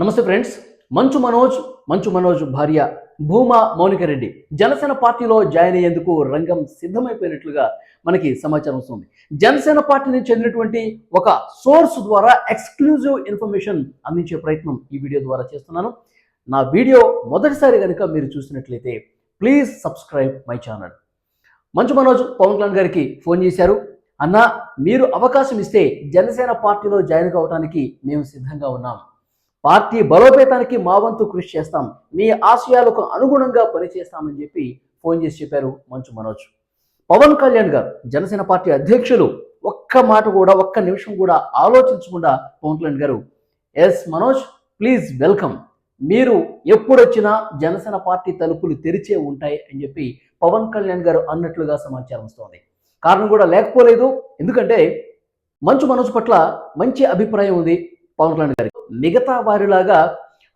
నమస్తే ఫ్రెండ్స్ మంచు మనోజ్ మంచు మనోజ్ భార్య భూమా మౌనిక రెడ్డి. జనసేన పార్టీలో జాయిన్ అయ్యేందుకు రంగం సిద్ధమైపోయినట్లుగా మనకి సమాచారం వస్తుంది. జనసేన పార్టీని చెందినటువంటి ఒక సోర్స్ ద్వారా ఎక్స్క్లూజివ్ ఇన్ఫర్మేషన్ అందించే ప్రయత్నం ఈ వీడియో ద్వారా చేస్తున్నాను. నా వీడియో మొదటిసారి కనుక మీరు చూసినట్లయితే please subscribe my channel. Manchu Manoj Pawan Kalyan గారికి ఫోన్ చేశారు. అన్న మీరు అవకాశం ఇస్తే జనసేన పార్టీలో జాయిన్ కావడానికి మేము సిద్ధంగా ఉన్నాం. పార్టీ బలోపేతానికి మా వంతు కృషి చేస్తాం. మీ ఆశయాలకు అనుగుణంగా పనిచేస్తామని చెప్పి ఫోన్ చేసి చెప్పారు మంచు మనోజ్. పవన్ కళ్యాణ్ గారు జనసేన పార్టీ అధ్యక్షులు ఒక్క మాట కూడా ఒక్క నిమిషం కూడా ఆలోచించకుండా పవన్ కళ్యాణ్ గారు ఎస్ మనోజ్ ప్లీజ్ వెల్కమ్. మీరు ఎప్పుడొచ్చినా జనసేన పార్టీ తలుపులు తెరిచే ఉంటాయి అని చెప్పి పవన్ కళ్యాణ్ గారు అన్నట్లుగా సమాచారం వస్తోంది. కారణం కూడా లేకపోలేదు. ఎందుకంటే మంచు మనోజ్ పట్ల మంచి అభిప్రాయం ఉంది. పవన్ కళ్యాణ్ గారికి మిగతా వారిలాగా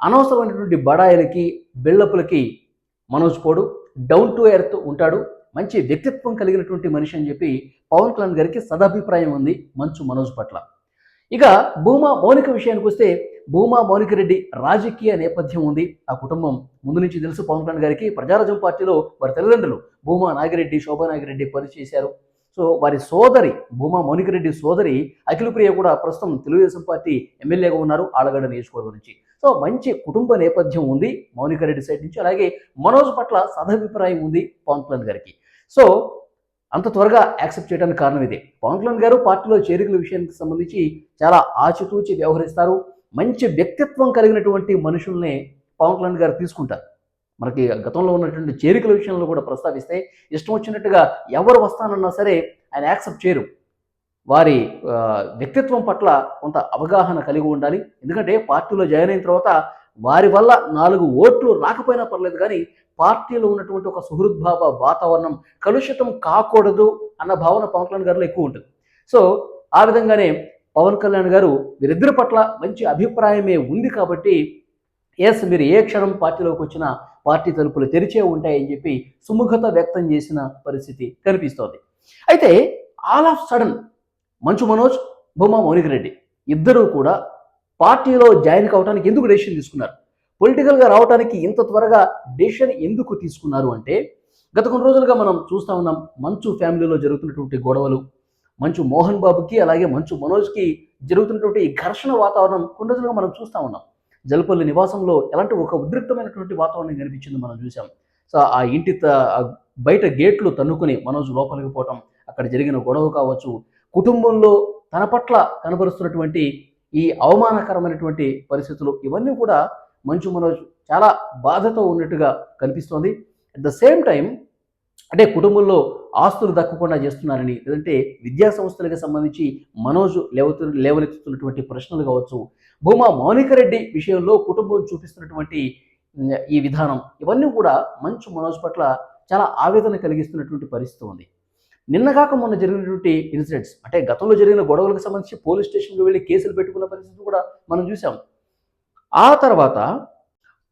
అనవసరమైనటువంటి బడాయిలకి బిల్డప్లకి మనోజ్ పోడు డౌన్ టు ఎర్త్ ఉంటాడు. మంచి వ్యక్తిత్వం కలిగినటువంటి మనిషి అని చెప్పి పవన్ కళ్యాణ్ గారికి సదాభిప్రాయం ఉంది మంచు మనోజ్ పట్ల. ఇక భూమా మౌనిక విషయానికి వస్తే భూమా మౌనిక రెడ్డి రాజకీయ నేపథ్యం ఉంది. ఆ కుటుంబం ముందు నుంచి తెలుసు పవన్ కళ్యాణ్ గారికి. ప్రజారాజ్యం పార్టీలో వారి తల్లిదండ్రులు భూమా నాగిరెడ్డి శోభా నాగిరెడ్డి పనిచేశారు సో వారి సోదరి భూమా మౌనికరెడ్డి సోదరి అఖిలప్రియ కూడా ప్రస్తుతం తెలుగుదేశం పార్టీ ఎమ్మెల్యేగా ఉన్నారు ఆలగడ్డ నియోజకవర్గం నుంచి. సో మంచి కుటుంబ నేపథ్యం ఉంది మౌనికరెడ్డి సైడ్ నుంచి. అలాగే మనోజ్ పట్ల సదభిప్రాయం ఉంది పవన్ కళ్యాణ్ గారికి. సో అంత త్వరగా యాక్సెప్ట్ చేయడానికి కారణం ఇదే. పవన్ కళ్యాణ్ గారు పార్టీలో చేరికల విషయానికి సంబంధించి చాలా ఆచితూచి వ్యవహరిస్తారు. మంచి వ్యక్తిత్వం కలిగినటువంటి మనుషుల్నే పవన్ కళ్యాణ్ గారు తీసుకుంటారు. మనకి గతంలో ఉన్నటువంటి చేరికల విషయంలో కూడా ప్రస్తావిస్తే ఇష్టం వచ్చినట్టుగా ఎవరు వస్తానన్నా సరే ఆయన యాక్సెప్ట్ చేయరు. వారి వ్యక్తిత్వం పట్ల కొంత అవగాహన కలిగి ఉండాలి. ఎందుకంటే పార్టీలో జాయిన్ అయిన తర్వాత వారి వల్ల నాలుగు ఓట్లు రాకపోయినా పర్లేదు కానీ పార్టీలో ఉన్నటువంటి ఒక సుహృద్భావ వాతావరణం కలుషితం కాకూడదు అన్న భావన పవన్ కళ్యాణ్ గారిలో ఎక్కువ ఉంటుంది. సో ఆ విధంగానే పవన్ కళ్యాణ్ గారు వీరిద్దరి పట్ల మంచి అభిప్రాయమే ఉంది కాబట్టి ఎస్ మీరు ఏ క్షణం పార్టీలోకి వచ్చినా పార్టీ తలుపులు తెరిచే ఉంటాయని చెప్పి సుముఖత వ్యక్తం చేసిన పరిస్థితి కనిపిస్తోంది. అయితే all of sudden Manchu Manoj Bhuma మౌనికరెడ్డి ఇద్దరూ కూడా పార్టీలో జాయిన్ కావడానికి ఎందుకు డెసిషన్ తీసుకున్నారు? పొలిటికల్గా రావడానికి ఇంత త్వరగా డెసిషన్ ఎందుకు తీసుకున్నారు అంటే గత కొన్ని రోజులుగా మనం చూస్తా ఉన్నాం మంచు ఫ్యామిలీలో జరుగుతున్నటువంటి గొడవలు మంచు మోహన్ బాబుకి అలాగే మంచు మనోజ్కి జరుగుతున్నటువంటి ఘర్షణ వాతావరణం కొన్ని రోజులుగా మనం చూస్తా ఉన్నాం. జలపల్లి నివాసంలో ఎలాంటి ఒక ఉద్రిక్తమైనటువంటి వాతావరణం కనిపించింది మనం చూసాం. సో ఆ ఇంటి త- బయట గేట్లు తన్నుకుని మనోజ్ లోపలికి పోవటం అక్కడ జరిగిన గొడవ కావచ్చు కుటుంబంలో తన పట్ల కనబరుస్తున్నటువంటి ఈ అవమానకరమైనటువంటి పరిస్థితులు ఇవన్నీ కూడా మంచు మనోజ్ చాలా బాధతో ఉన్నట్టుగా కనిపిస్తోంది. అట్ ద సేమ్ టైం అంటే కుటుంబంలో ఆస్తులు దక్కకుండా చేస్తున్నారని లేదంటే విద్యా సంస్థలకు సంబంధించి మనోజ్ లేవతు లేవనెత్తుతున్నటువంటి ప్రశ్నలు కావచ్చు భూమా మౌనికరెడ్డి విషయంలో కుటుంబం చూపిస్తున్నటువంటి ఈ విధానం ఇవన్నీ కూడా మంచు మనోజ్ పట్ల చాలా ఆవేదన కలిగిస్తున్నటువంటి పరిస్థితి ఉంది. నిన్నగాక మొన్న జరిగినటువంటి ఇన్సిడెంట్స్ అంటే గతంలో జరిగిన గొడవలకు సంబంధించి పోలీస్ స్టేషన్కి వెళ్ళి కేసులు పెట్టుకున్న పరిస్థితి కూడా మనం చూసాం ఆ తర్వాత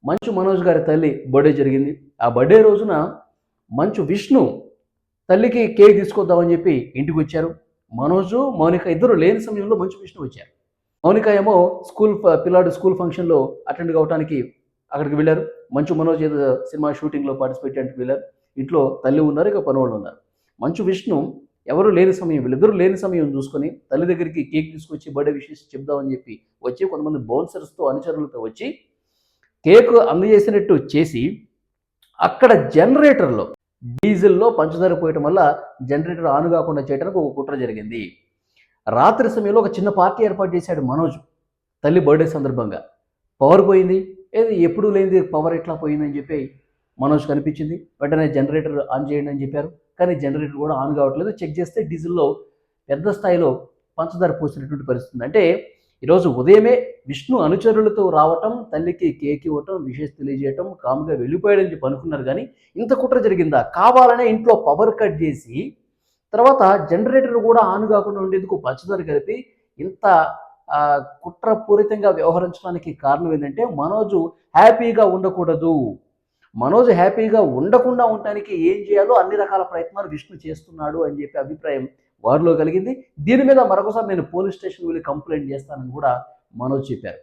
మంచు మనోజ్ గారి తల్లి బర్త్డే జరిగింది. ఆ బర్త్డే రోజున మంచు విష్ణు తల్లికి కేక్ తీసుకొద్దామని చెప్పి ఇంటికి వచ్చారు. మనోజు మౌనిక ఇద్దరు లేని సమయంలో మంచు విష్ణు వచ్చారు. మౌనిక ఏమో స్కూల్ పిల్లాడు స్కూల్ ఫంక్షన్లో అటెండ్ కావడానికి అక్కడికి వెళ్ళారు. మంచు మనోజ్ ఏదో సినిమా షూటింగ్లో పార్టిసిపేట్ చేయడానికి వెళ్ళారు. ఇంట్లో తల్లి ఉన్నారు ఇక పనివాళ్ళు ఉన్నారు. మంచు విష్ణు ఎవరు లేని సమయం వీళ్ళిద్దరూ లేని సమయం చూసుకొని తల్లి దగ్గరికి కేక్ తీసుకొచ్చి బర్త్డే విషెస్ చెప్దామని చెప్పి వచ్చి కొంతమంది బౌన్సర్స్తో అనుచరులతో వచ్చి కేక్ అందజేసినట్టు చేసి అక్కడ జనరేటర్లో డీజిల్లో పంచదార పోయటం వల్ల జనరేటర్ ఆన్ కాకుండా చేయడానికి ఒక కుట్ర జరిగింది. రాత్రి సమయంలో ఒక చిన్న పార్టీ ఏర్పాటు చేశాడు మనోజ్ తల్లి బర్త్డే సందర్భంగా. పవర్ పోయింది. ఏది ఎప్పుడు లేనిది పవర్ ఎట్లా పోయిందని చెప్పి మనోజ్ కనిపించింది. వెంటనే జనరేటర్ ఆన్ చేయండి అని చెప్పారు. కానీ జనరేటర్ కూడా ఆన్ కావట్లేదు. చెక్ చేస్తే డీజిల్లో పెద్ద స్థాయిలో పంచదార పోసినటువంటి పరిస్థితి అంటే ఈరోజు ఉదయమే విష్ణు అనుచరులతో రావటం తల్లికి కేక్ ఇవ్వటం విషేష్ తెలియజేయటం కాముగా వెళ్ళిపోయాడని చెప్పి అనుకున్నారు కానీ ఇంత కుట్ర జరిగిందా? కావాలనే ఇంట్లో పవర్ కట్ చేసి తర్వాత జనరేటర్ కూడా ఆన్ కాకుండా ఉండేందుకు పంచదార కలిపి ఇంత కుట్రపూరితంగా వ్యవహరించడానికి కారణం ఏంటంటే మనోజు హ్యాపీగా ఉండకూడదు. మనోజ్ హ్యాపీగా ఉండకుండా ఉండటానికి ఏం చేయాలో అన్ని రకాల ప్రయత్నాలు విష్ణు చేస్తున్నాడు అని చెప్పి అభిప్రాయం వారిలో కలిగింది. దీని మీద మరొకసారి నేను పోలీస్ స్టేషన్ వెళ్ళి కంప్లైంట్ చేస్తానని కూడా మనోజ్ చెప్పారు.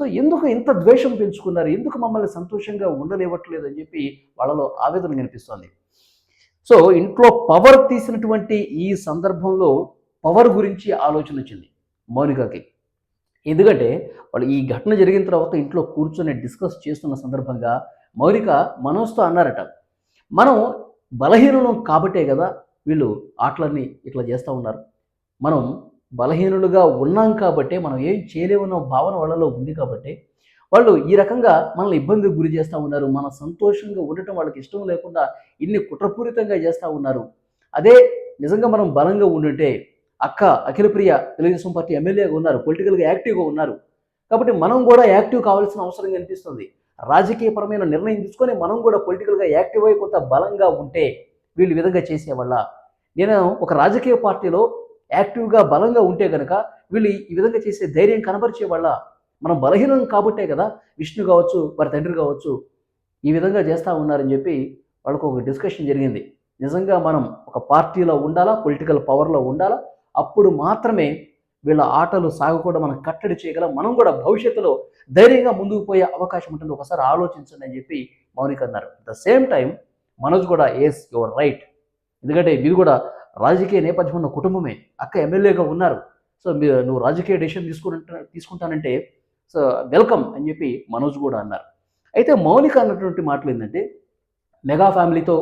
సో ఎందుకు ఇంత ద్వేషం పెంచుకున్నారు? ఎందుకు మమ్మల్ని సంతోషంగా ఉండనివ్వట్లేదు అని చెప్పి వాళ్ళలో ఆవేదన కనిపిస్తోంది. సో ఇంట్లో పవర్ తీసినటువంటి ఈ సందర్భంలో పవర్ గురించి ఆలోచన వచ్చింది మౌనికకి. ఎందుకంటే వాళ్ళు ఈ ఘటన జరిగిన తర్వాత ఇంట్లో కూర్చొని డిస్కస్ చేస్తున్న సందర్భంగా మౌనిక మనోజ్తో అన్నారట మనం బలహీనం కాబట్టే కదా వీళ్ళు ఆటలన్నీ ఇట్లా చేస్తూ ఉన్నారు. మనం బలహీనులుగా ఉన్నాం కాబట్టే మనం ఏం చేయలేమన్న భావన వాళ్ళలో ఉంది కాబట్టి వాళ్ళు ఈ రకంగా మనల్ని ఇబ్బందికి గురి చేస్తూ ఉన్నారు. మన సంతోషంగా ఉండటం వాళ్ళకి ఇష్టం లేకుండా ఇన్ని కుట్రపూరితంగా చేస్తూ ఉన్నారు. అదే నిజంగా మనం బలంగా ఉండుంటే అక్క అఖిలప్రియ తెలుగుదేశం పార్టీ ఎమ్మెల్యేగా ఉన్నారు పొలిటికల్గా యాక్టివ్గా ఉన్నారు. కాబట్టి మనం కూడా యాక్టివ్ కావాల్సిన అవసరం కనిపిస్తుంది. రాజకీయపరమైన నిర్ణయం తీసుకొని మనం కూడా పొలిటికల్గా యాక్టివ్ అయి కొంత బలంగా ఉంటే వీళ్ళు విధంగా చేసేవాళ్ళ నేను ఒక రాజకీయ పార్టీలో యాక్టివ్గా బలంగా ఉంటే కనుక వీళ్ళు ఈ విధంగా చేసే ధైర్యం కనబరిచే వాళ్ళ మనం బలహీనం కాబట్టే కదా విష్ణు కావచ్చు వారి తండ్రి కావచ్చు ఈ విధంగా చేస్తూ ఉన్నారని చెప్పి వాళ్ళకు ఒక డిస్కషన్ జరిగింది. నిజంగా మనం ఒక పార్టీలో ఉండాలా పొలిటికల్ పవర్లో ఉండాలా? అప్పుడు మాత్రమే వీళ్ళ ఆటలు సాగకుండా మనం కట్టడి చేయగలం. మనం కూడా భవిష్యత్తులో ధైర్యంగా ముందుకు పోయే అవకాశం ఉంటుంది. ఒకసారి ఆలోచించండి అని చెప్పి మౌనిక అన్నారు. ద సేమ్ టైం మనోజ్ కూడా ఎస్ యువర్ రైట్ ఎందుకంటే మీరు కూడా రాజకీయ నేపథ్యం ఉన్న కుటుంబమే. అక్క ఎమ్మెల్యేగా ఉన్నారు. సో మీరు నువ్వు రాజకీయ డెసిషన్ తీసుకుంటా తీసుకుంటానంటే సో వెల్కమ్ అని చెప్పి మనోజ్ కూడా అన్నారు. అయితే మౌనిక అన్నటువంటి మాటలు ఏంటంటే మెగా ఫ్యామిలీతో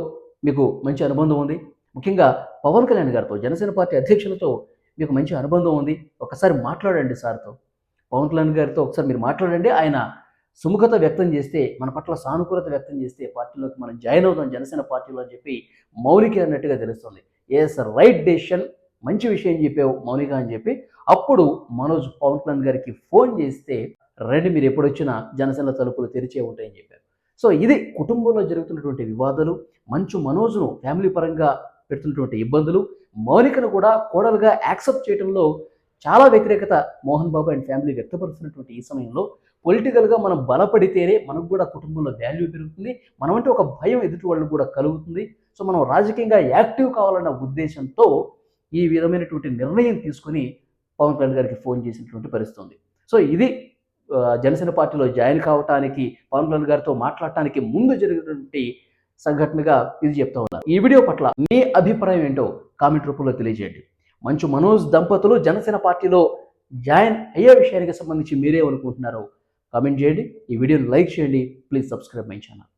మీకు మంచి అనుబంధం ఉంది. ముఖ్యంగా పవన్ కళ్యాణ్ గారితో జనసేన పార్టీ అధ్యక్షులతో మీకు మంచి అనుబంధం ఉంది. ఒకసారి మాట్లాడండి సార్తో. పవన్ కళ్యాణ్ గారితో ఒకసారి మీరు మాట్లాడండి. ఆయన సుముఖత వ్యక్తం చేస్తే మన పట్ల సానుకూలత వ్యక్తం చేస్తే పార్టీలోకి మనం జాయిన్ అవుతాం జనసేన పార్టీలో అని చెప్పి మౌలిక అన్నట్టుగా తెలుస్తుంది. ఎస్ రైట్ డెసిషన్ మంచి విషయం చెప్పావు మౌనిక అని చెప్పి. అప్పుడు మనోజ్ పవన్ కళ్యాణ్ గారికి ఫోన్ చేస్తే రండి మీరు ఎప్పుడొచ్చినా జనసేన తలుపులు తెరిచే ఉంటాయని చెప్పారు. సో ఇది కుటుంబంలో జరుగుతున్నటువంటి వివాదాలు మంచు మనోజ్ను ఫ్యామిలీ పరంగా పెడుతున్నటువంటి ఇబ్బందులు మౌనికను కూడా కోడలుగా యాక్సెప్ట్ చేయడంలో చాలా వ్యతిరేకత మోహన్ బాబు అండ్ ఫ్యామిలీ వ్యక్తపరుస్తున్నటువంటి ఈ సమయంలో. పొలిటికల్గా మనం బలపడితేనే మనకు కూడా కుటుంబంలో వాల్యూ పెరుగుతుంది. మనం అంటే ఒక భయం ఎదుటి వాళ్ళు కూడా కలుగుతుంది. సో మనం రాజకీయంగా యాక్టివ్ కావాలన్న ఉద్దేశంతో ఈ విధమైనటువంటి నిర్ణయం తీసుకొని పవన్ కళ్యాణ్ గారికి ఫోన్ చేసినటువంటి పరిస్థితి ఉంది సో ఇది జనసేన పార్టీలో జాయిన్ కావటానికి పవన్ కళ్యాణ్ గారితో మాట్లాడటానికి ముందు జరిగినటువంటి సంఘటనగా ఇది చెప్తా ఉన్నారు ఈ వీడియో పట్ల మీ అభిప్రాయం ఏంటో కామెంట్ రూపంలో తెలియజేయండి. మంచు మనోజ్ దంపతులు జనసేన పార్టీలో జాయిన్ అయ్యే విషయానికి సంబంధించి మీరేమనుకుంటున్నారో కామెంట్ చేయండి. ఈ వీడియోని లైక్ చేయండి. Please subscribe my channel.